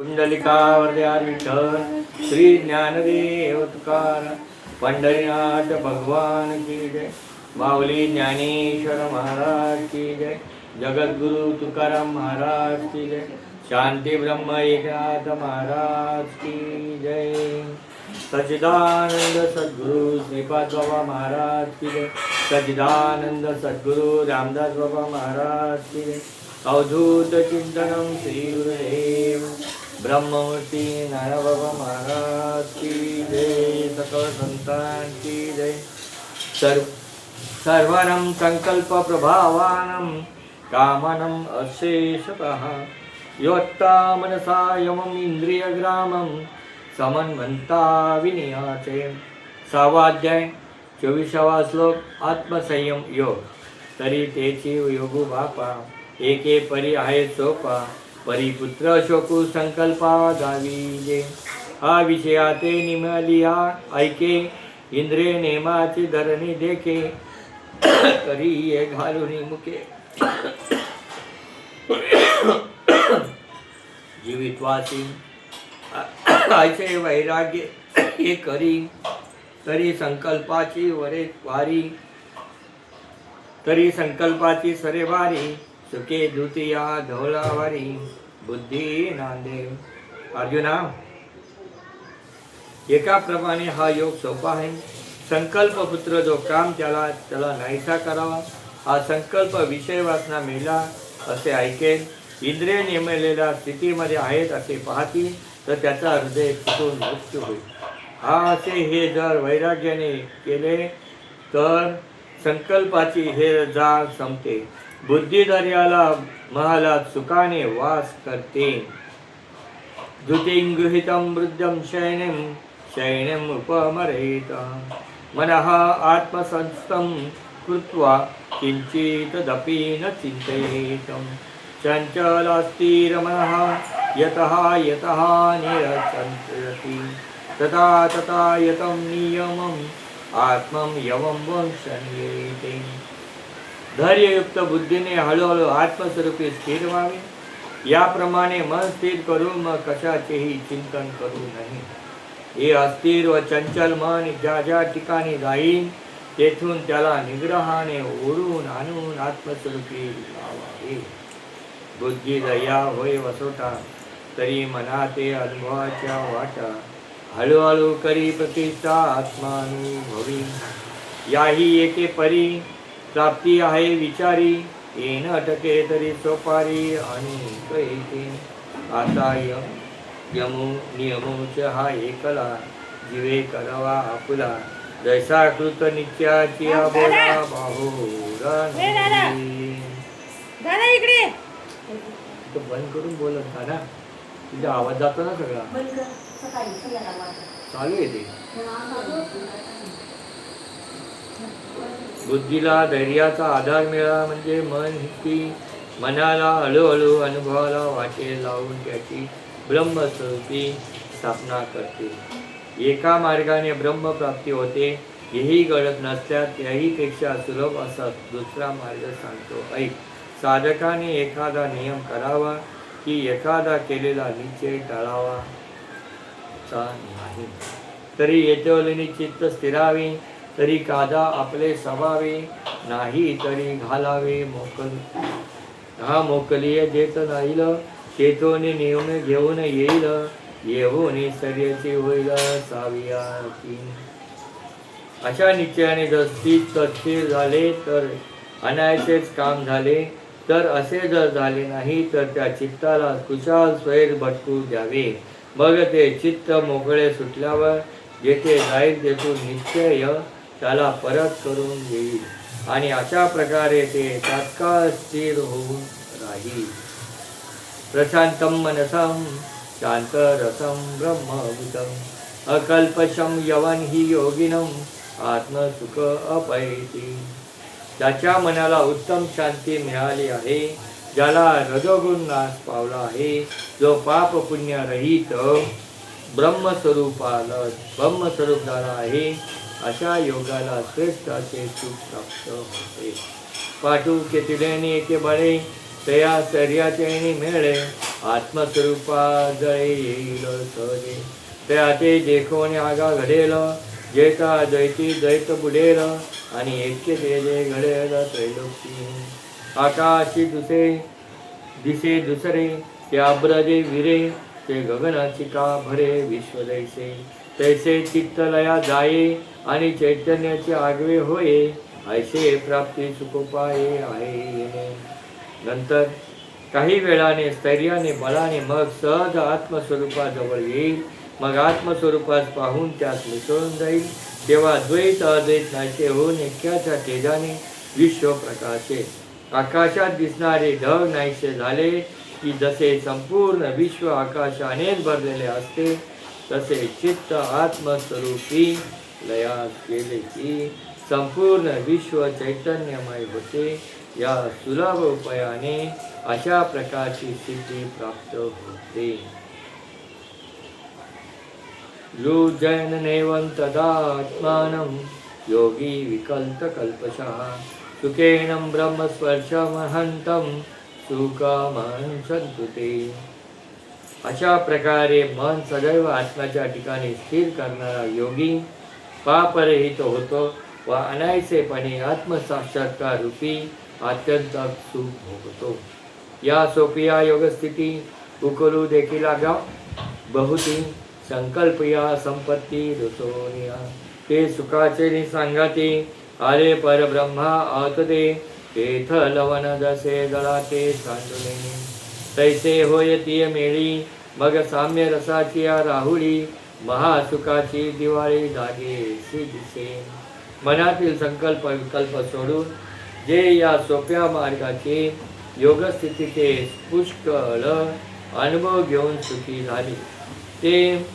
कुंडलिकावर्यार विठ्ठल श्री ज्ञानदेव तुकार पंढरीनाथ भगवान की जय। माऊली ज्ञानेश्वर महाराज की जय। जगद्गुरु तुकाराम महाराज की जय। शांती ब्रह्म एकनाथ महाराज की जय। सचिदानंद सद्गुरु श्रीपाद बाबा महाराज की जय। सचिदानंद सद्गुरु रामदास बाबा महाराज की जय। अवधूत चिंतनम श्री गुरुदेव। ब्रह्ममूर्ती नारायणबाबा महाराज की जय सकळ संतांची जय। सर्व सर्वनं संकल्प कामनम् अशेषतः योत्ता मनसा यमम् इन्द्रियग्रामं समन्वंता विनियाचे सहावाध्याय चोवीसावा श्लोक आत्मसंयम योग। तरी तेची योगू बापा एके परी आहे सोपा। परिपुत्र शोकू संकल्पा जावी जे हा विषयाते निमलिया ऐके इंद्रिय नेमाची धरणी देखे तरी ये घालून मुके जीवितवासी आयचे वैराग्य हे करी तरी संकल्पाची वरे वारी तरी संकल्पाची सरेवारी सुके द्वितीया धवलावारी बुद्धी नांदे. अर्जुना एकाप्रमाणे हा योग सोपा आहे. संकल्प पुत्र जो काम त्याला त्याला नाहीसा करावा. हा संकल्प विषय वासना मेला असे ऐकेल इंद्रिय नेमलेल्या स्थितीमध्ये आहेत असे पाहतील तर त्याचा हृदय फुटून मृत्यू होईल. हा असे हे जर वैराग्याने केले तर संकल्पाची हे जाळ संपते. बुद्धिधर्याला महालात सुखाने वास करते. द्युतिङ्गृहीतं वृद्धं शयनं शयनम् उपमरेत. मनः आत्मसंस्थं कृत्वा किञ्चिदपि न चिन्तयेतं. चञ्चलस्थिरमनः यतः यतः निरचन्ति तथा तथा यतं नियमम् आत्मं यमं वंशन्येते. धैर्ययुक्त बुद्धीने हळूहळू आत्मस्वरूपी स्थिर व्हावे. याप्रमाणे मन स्थिर करून मग कशाचेही चिंतन करू नये. हे अस्थिर व चंचल मन ज्या ज्या ठिकाणी जाईल तेथून त्याला निग्रहाने ओढून आणून आत्मस्वरूपी लावावे. बुद्धी दया होय वसोटा तरी मना ते अनुभवाच्या वाटा. हळूहळू करी प्रतिष्ठा आत्मानुभवी. याही एके परी प्राप्ती आहे विचारी येन अटके तरी सोपारी आणि कैके. आता यम यमू नियमोच हा एकला जीवे करावा आपुला. जैसा कृत नित्याची बोला बाहुरा इकडे. तो बंद करून बोलत ना तुझा आवाज जातो ना सगळा. चालू येते मग बुद्धीला धैर्याचा आधार मिळाला म्हणजे मन ही मनाला हळूहळू अनुभवाला वाटे लावून त्याची ब्रह्मस्वरूपी स्थापना करते. एका मार्गाने ब्रह्मप्राप्ती होते हेही गळत नसल्यास त्याहीपेक्षा सुलभ असा दुसरा मार्ग सांगतो. ऐक साधकाने एखादा नियम करावा की एखादा केलेला निश्चय टाळावा नाही. तरी येतेवलीने चित्त स्थिरावी तरी कादा आपले सभावे नाही तरी घालावे मोकल. हा मोकली देत नाहील चेतोने नेऊन घेऊन येईल येऊन शर्यची होईल साविया अशा निश्चयाने जर स्थित स्थिर झाले तर अनायसेच काम झाले. तर असे जर झाले नाही तर त्या चित्ताला कुशाल स्वैर भटकू द्यावे. मग ते चित्त मोकळे सुटल्यावर जेथे जाईल तेथून निश्चय त्याला परत करून घेईल. आणि अशा प्रकारे ते तात्काळ स्थिर होऊन राहील. प्रशांतम मनसं शांतरसं ब्रह्मभूतम अकल्पशं यवन ही योगिनम आत्मसुख अपैती. त्याच्या मनाला उत्तम शांती मिळाली आहे. ज्याला रजोगुण नाश पावला आहे. जो पाप पुण्य रहित ब्रह्मस्वरूपाला ब्रह्मस्वरूप झाला आहे. अशा योगाला श्रेष्ठ असे सुख प्राप्त होते. पाठू के तिडेने बळे तया सर्याचे मेळे आत्मस्वरूपा जळे येईल सहजे. त्याते देखोने आगा घडेल जेता जैती दैत बुडेल आणि एके जे जे घडेल त्रैलोकी. आकाशी दुसे दिसे दुसरे ते अब्रजे विरे ते गगनाची का भरे विश्व दैसे तैसे चित्तलया जाये आणि चैतन्याचे आगवे होये ऐसे प्राप्ती सुखोपाये आहे. नंतर काही वेळाने स्थैर्याने बलाने मग सहज आत्मस्वरूपाजवळ येईल. मग आत्मस्वरूपास पाहून त्यात मिसळून जाईल. तेव्हा द्वैत अद्वैत नाहीसे होऊन एक्याच्या तेजाने विश्व प्रकाशे आकाशात दिसणारे ढग नाहीसे झाले की जसे संपूर्ण विश्व आकाशानेच भरलेले असते तसे चित्त आत्मस्वरूपी लयास केले की संपूर्ण विश्व चैतन्यमय होते. या सुलभ उपायाने अशा प्रकारची सिद्धी प्राप्त होते. लुजयननेवं तदात्मानं योगी विकल्पकल्पशः. सुखेनं ब्रह्मस्पर्शमहन्तं सुखमहं सन्तु ते अशा प्रकारे मन सदैव आत्म्याच्या ठिकाणी स्थिर करणारा योगी पापरहित होतो व अनायसेपणे आत्मसाक्षात्कार रूपी अत्यंत सुख भोगतो. या सोपिया योगस्थिती उकलू देखील आगाव बहुती संकल्प या संपत्ती रुसोनिया. ते सुखाचे सांगाते आले परब्रह्मा आतदे तेथ लवण जसे दळाते सांडुले तैसे होय तिय मेळी मग साम्य रसाची या राहुळी महासुखाची दिवाळी जागे दिसे. मनातील संकल्प विकल्प सोडून जे या सोप्या मार्गाचे योगस्थितीचे पुष्कळ अनुभव घेऊन सुखी झाले. ते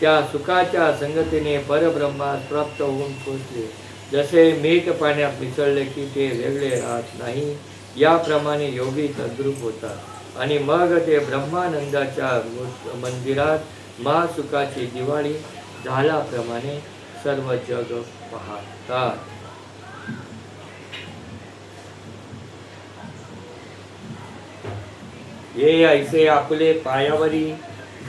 त्या सुखाच्या संगतीने परब्रह्मात प्राप्त होऊन पोचले. जसे मीठ पाण्यात मिसळले की ते वेगळे राहत नाही याप्रमाणे योगी तद्रूप होतात. आणि मग ते ब्रह्मानंदाच्या मंदिरात महासुखाची दिवाळी झाल्याप्रमाणे सर्व जग पाहतात. ये ऐसे आपले पायावरी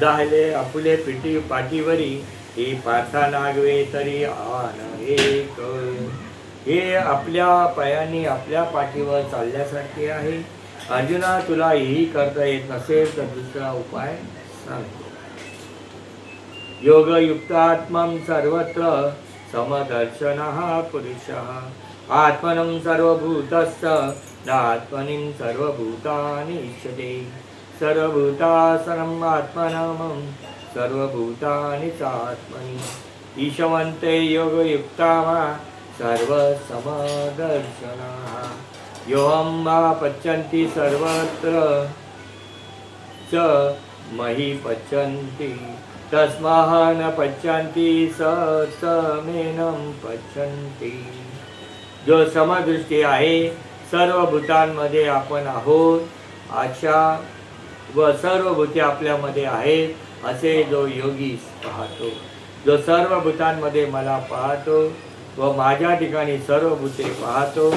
झाले आपले पिठी पाठीवरी हे पाथा नागवे तरी आन एक. हे आपल्या पायांनी आपल्या पाठीवर चालल्यासारखे आहे. अर्जुना तुला ही करता येत नसेल तर दुसरा उपाय सांगतो. योगयुक्तात्मं सर्वत्र समदर्शन पुरुष। आत्मनं सर्वभूतस्थ नात्मनिं सर्वभूतानि इच्छते सर्वभूतासनम् आत्मनामं सर्वभूतानि चात्मनि ईशवन्ते योगयुक्ता वा सर्वसमदर्शनाः। योऽहं वा पच्यन्ति सर्वत्र। च मही पच्यन्ति तस्माह न पच्यन्ति स समेनं पच्यन्ति जो समदृष्टी आहे सर्व भूतांमध्ये आपण आहोत आशा व सर्व भूते आपल्यामध्ये आहेत असे जो योगी पाहतो. जो सर्व भूतांमध्ये मला पाहतो व माझ्या ठिकाणी सर्व भूते पाहतो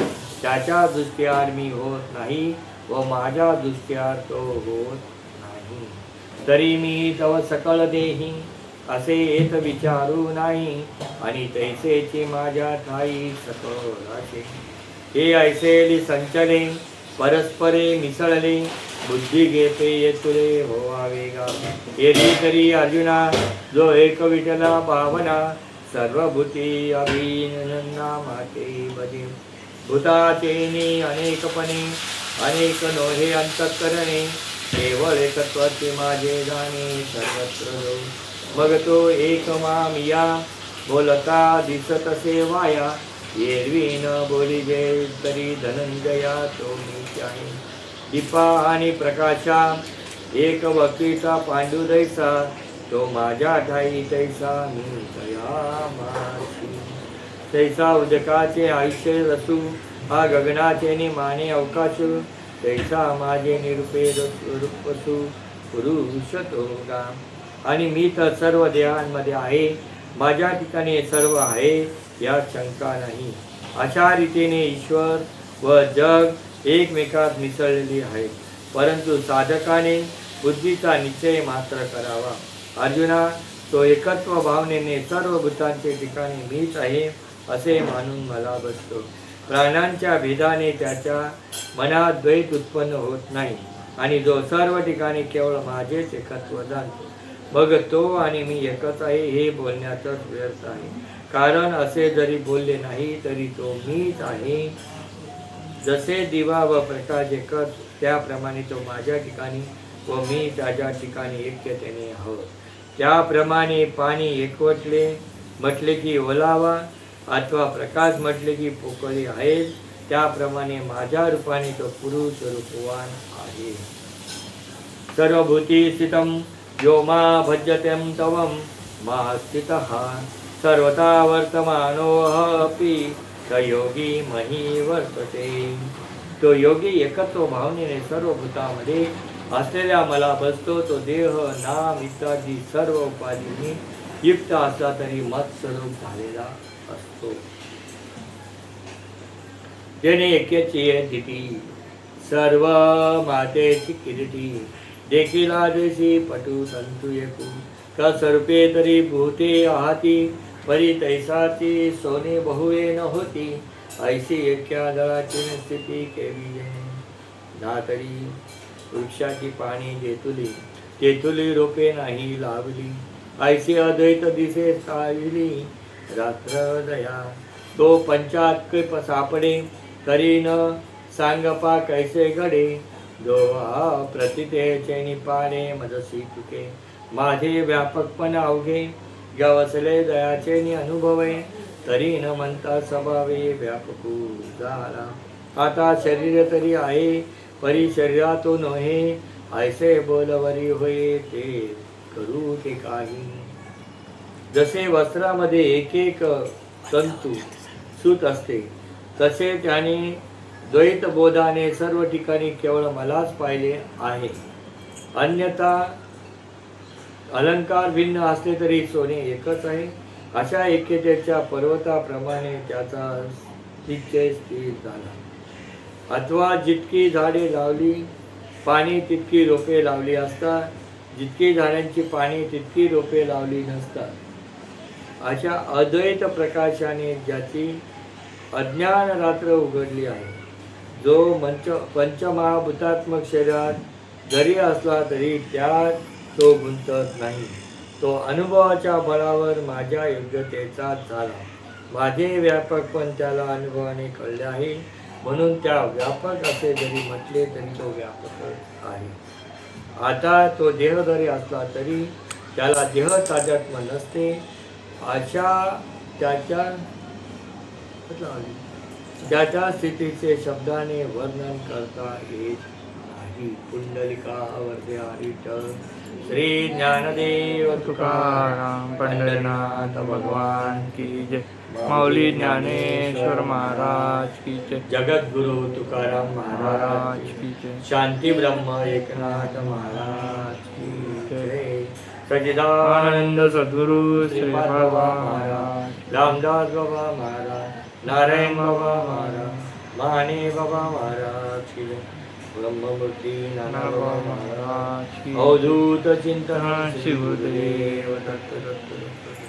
त्याच्या दृष्ट्यार मी होत नाही व माझ्या दृष्ट्यार तो होत नाही. तरी मी तव सकळ देही असे येत विचारू नाही आणि तैसेची माझ्या ठाई सकळ असे. हे ऐसेली संचले परस्परे मिसळले बुद्धी घेते येतुले होवावे गा येरी तरी अर्जुना जो एक विठला भावना सर्वभूती अभिनंदा माते भजे. भूताचेनी अनेकपणे अनेक नोहे अंतकरणे केवळ एकत्वाचे माझे जाणे सर्वत्र. मग तो एक मामिया बोलता दिसत सेवाया एरवी न बोली जे तरी धनंजया तो मी आहे दीपा आणि प्रकाशा एक वकीचा पांडुदैसा तो माझ्या ठाई तैसा मी तया माशी तैसा उदकाचे आयुष्य रसू हा गगनाचे नि माने अवकाश तैसा माझे निरुपे रूपसू. पुरुष आणि मी तर सर्व देहांमध्ये आहे माझ्या ठिकाणी सर्व आहे यात शंका नाही. अशा रीतीने ईश्वर व जग एकमेकात मिसळलेली आहे परंतु साधकाने बुद्धीचा निश्चय मात्र करावा. अर्जुना तो एकत्व भावनेने सर्व भूतांचे ठिकाणी मीच आहे. असे मानून मला बसतो. प्राणांच्या भेदाने त्याच्या मनात द्वैत उत्पन्न होत नाही. आणि जो सर्व ठिकाणी केवळ माझेच एकत्व जाणतो. मग तो आणि मी एकच आहे हे बोलण्याचाच व्यर्थ आहे. कारण असे जरी बोलले नाही तरी तो मीच आहे. जसे दिवा व प्रकाश एकच त्याप्रमाणे तो माझ्या ठिकाणी व मी त्याच्या ठिकाणी ऐक्यतेने आहोत. त्याप्रमाणे पाणी एकवटले म्हटले की ओलावा अथवा प्रकाश म्हटले की पोकळी आहेत त्याप्रमाणे माझ्या रूपाने तो पुरुष रूपवान आहे. सर्वभूती स्थितं यो मा भजते तवं मा स्थितः सर्वथा वर्तमानोऽपि स योगी मही वर्तते. तो योगी एकत्व भावनेने सर्व भूतामध्ये असलेल्या मला बसतो तो देह नाम इत्यादी सर्व उपाधींनी युक्त असला तरी मत्स्वरूप झालेला असतो. जेणे एकेची दिती सर्व मातेची किरीटी देखील आदेशी पटू संतु एकू स्वरूपे तरी भूते आहाती परी तैसाची सोने बहुवे न होती. ऐशी एक्या दळाची स्थिती केली दातरी वृक्षाची पाणी जेतुली तेथुली रोपे नाही लावली. ऐशी अद्वैत दिसे साविली रात्र दया तो पंचात्कृप सापडे तरी न सांगपा कैसे घडे? दो हा प्रतितेचे निपाणे मदसी तुके। माझे व्यापकपण अवघे गवसले दयाचे नि अनुभवे तरी न म्हणता स्वभावे व्यापकू झाला आता शरीर तरी आहे परी शरीरातो नव्हे ऐसे बोलवरी होय ते करू ते काही जसे वस्त्रामध्ये एक एक तंतू सूत असते तसे त्याने द्वैत बोधाने सर्व ठिकाणी केवळ मलाच पाहिले आहे. अन्यथा अलंकार भिन्न असले तरी सोने एकच आहे. अशा एकेतेच्या पर्वताप्रमाणे त्याचा निश्चय स्थिर झाला. अथवा जितकी झाडे लावली पाणी तितकी रोपे लावली असता जितकी झाडांची पाणी तितकी रोपे लावली नसतात. अशा अद्वैत प्रकाशाने ज्याची अज्ञान रात्र उघडली आहे. जो मंच पंचमहाभूतात्मक शरीरात जरी असला तरी त्यात तो गुंतत नाही. तो अनुभवाच्या बळावर माझ्या योग्यतेचा झाला. माझे व्यापक पण त्याला अनुभवाने कळले आहे. म्हणून त्या व्यापक असे जरी म्हटले तरी तो व्यापक आहे. आता तो देह जरी असला तरी त्याला देह ताजत्म नसते. अशा त्याच्या त्याच्या स्थितीचे शब्दाने वर्णन करता येत नाही. पुंडलिका वर्धे हरिट श्री ज्ञानदेव तुकाराम पंढरीनाथ भगवान की जय. माऊली ज्ञानेश्वर महाराज की जय. जगद्गुरु तुकाराम महाराज महाराज की जय. शांती ब्रह्म एकनाथ महाराज की जय. सचिदानंद सद्गुरु श्री बाबा महाराज रामदास बाबा महाराज नारायण बाबा महाराज माने बाबा महाराज की जय. ब्रह्ममूर्ती नाना बाबा महाराज अवधूत चिंतन शिवदेव शिवदेव दत्त दत्त दत्त